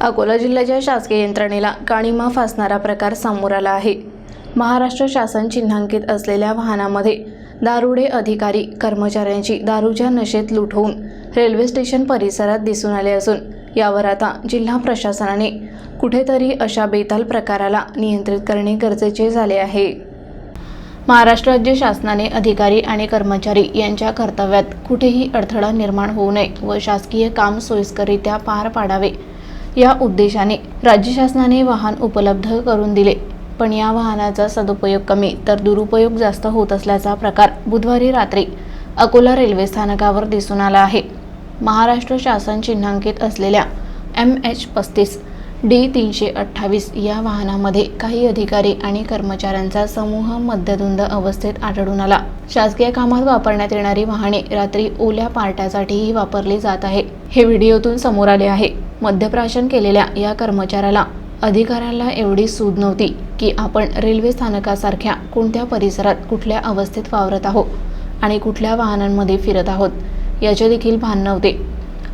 अकोला जिल्ह्याच्या शासकीय यंत्रणेला काणीमा फासणारा प्रकार समोर आला आहे. महाराष्ट्र शासन चिन्हांकित असलेल्या वाहनामध्ये दारुडे अधिकारी कर्मचाऱ्यांची दारूच्या नशेत लूट होऊन रेल्वे स्टेशन परिसरात दिसून आले असून यावर आता जिल्हा प्रशासनाने कुठेतरी अशा बेताल प्रकाराला नियंत्रित करणे गरजेचे झाले आहे. महाराष्ट्र राज्य शासनाने अधिकारी आणि कर्मचारी यांच्या कर्तव्यात कुठेही अडथळा निर्माण होऊ नये व शासकीय काम सोयीस्करित्या पार पाडावे या उद्देशाने राज्य शासनाने वाहन उपलब्ध करून दिले. पण या वाहनाचा सदुपयोग कमी तर दुरुपयोग जास्त होत असल्याचा प्रकार बुधवारी रात्री अकोला रेल्वे स्थानकावर दिसून आला आहे. महाराष्ट्र शासन चिन्हांकित असलेल्या एम एच पस्तीस डी तीनशे अठ्ठावीस या वाहनामध्ये काही अधिकारी आणि कर्मचाऱ्यांचा समूह मध्यधुंद अवस्थेत आढळून आला. शासकीय कामात वापरण्यात येणारी वाहने रात्री ओल्या पार्ट्यासाठीही वापरली जात आहे. हे व्हिडिओतून समोर आले आहे. मद्यप्राशन केलेल्या या कर्मचाऱ्याला अधिकाऱ्याला एवढी सूद नव्हती की आपण रेल्वे स्थानकासारख्या कोणत्या परिसरात कुठल्या अवस्थेत वावरत आहोत आणि कुठल्या वाहनांमध्ये फिरत आहोत याचे देखील भान नव्हते.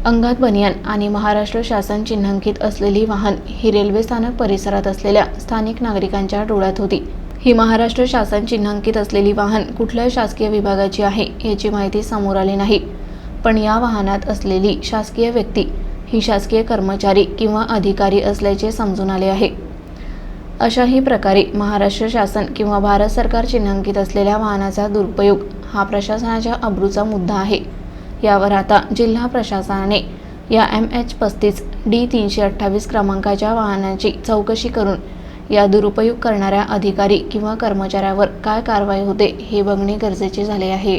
अंगात बनियान आणि महाराष्ट्र शासन चिन्हांकित असलेली वाहन ही रेल्वे स्थानक परिसरात असलेल्या स्थानिक नागरिकांच्या डोळ्यात होती. ही महाराष्ट्र शासन चिन्हांकित असलेली वाहन कुठल्या शासकीय विभागाची आहे याची माहिती समोर आली नाही. पण या वाहनात असलेली शासकीय व्यक्ती ही शासकीय कर्मचारी किंवा अधिकारी असल्याचे समजून आले आहे. अशाही प्रकारे महाराष्ट्र शासन किंवा भारत सरकार चिन्हांकित असलेल्या वाहनाचा दुरुपयोग हा प्रशासनाच्या अब्रूचा मुद्दा आहे. यावर आता जिल्हा प्रशासनाने या एम एच पस्तीस डी तीनशे अठ्ठावीस क्रमांकाच्या वाहनांची चौकशी करून या दुरुपयोग करणाऱ्या अधिकारी किंवा कर्मचाऱ्यावर काय कारवाई होते हे बघणे गरजेचे झाले आहे.